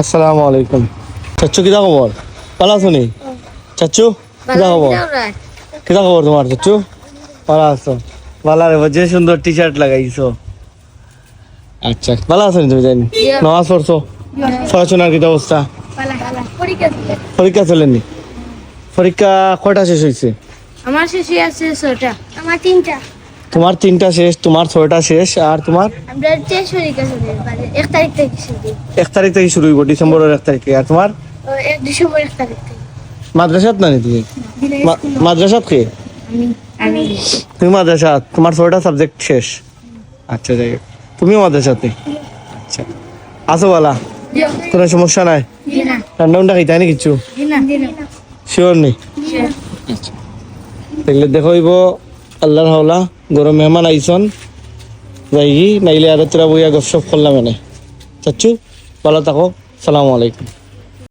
আসসালামু আলাইকুম। চাচ্চু কিতা খবর? ভালো আছো নি? চাচ্চু কিতা খবর? কিতা খবর তোমার চাচ্চু? ভালো আছো। ভালো রে যে সুন্দর টি শার্ট লাগাইছো। আচ্ছা ভালো আছো নি তুমি জানি? নামাজ পড়ছো? পড়াশোনার কিতা অবস্থা? পরীক্ষা চলেনি পরীক্ষা কয়টা শেষ হয়েছে আমার শেষে আছে ছটা আমার তিনটা। তোমার তিনটা শেষ তোমার ছয়টা শেষ আর তোমার? মানে এক তারিখ থেকে শুরু এক তারিখ থেকে শুরু হইব ডিসেম্বরের এক তারিখ। থেকে আর তোমার? ডিসেম্বর এক তারিখ থেকে। মাদ্রাসাত না নি তুমি? মাদ্রাসাত আমি। তুমি মাদ্রাসাত তোমার ছয়টা সাবজেক্ট শেষ। আচ্ছা যাই তুমিও মাদ্রাসাতে? আচ্ছা। আসো বলা। কোনো সমস্যা নাই? ঠান্ডা উন্ডা খাইতে হয় না কিছু? শিওর নেই দেখলে দেখো হইব আল্লাহর হাওলা। গরম মেহমান আইসন যাইগি নাইলে আর তোরা বইয়া গপসপ করলাম এনে। চাচ্ছু ভালো থাকো, সালামু আলাইকুম।